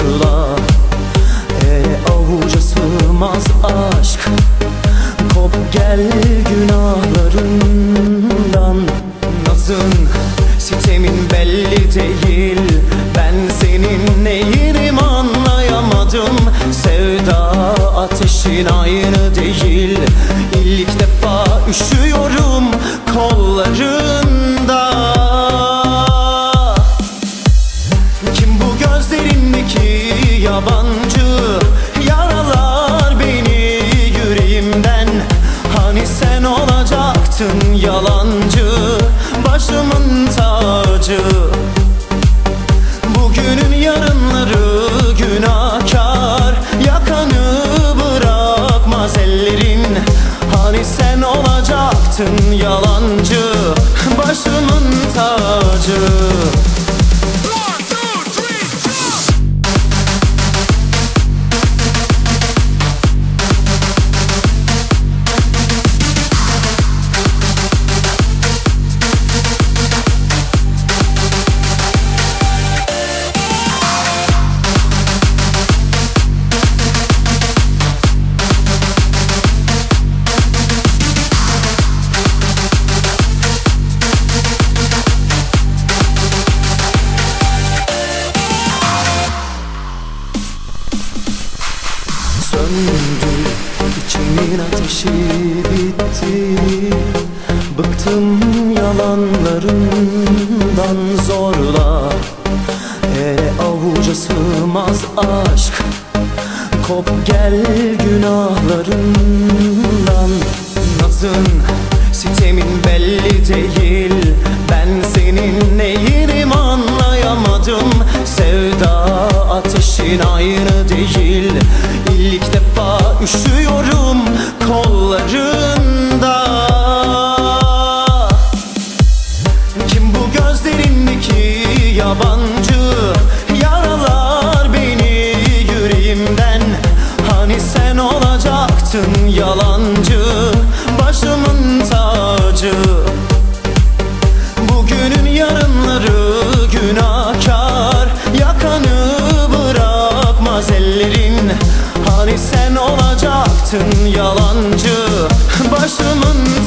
zorla. Ele avuca sığmaz aşk. Kop gel günahlarından. Nazın sitemin belli değil. Ben senin neyinim anlayamadım. Sevda ateşin aynı değil. İlk defa üşüyorum kollarım. Başımın tacı içimin ateşi bitti. Bıktım yalanlarından zorla. Ele avuca sığmaz aşk. Kop gel günahlarından. Nazın sitemin belli değil. Ben senin neyinim anlayamadım. Sevda ateşin aynı değil. İlk defa üşüyorum Hayatın yalancı Başımın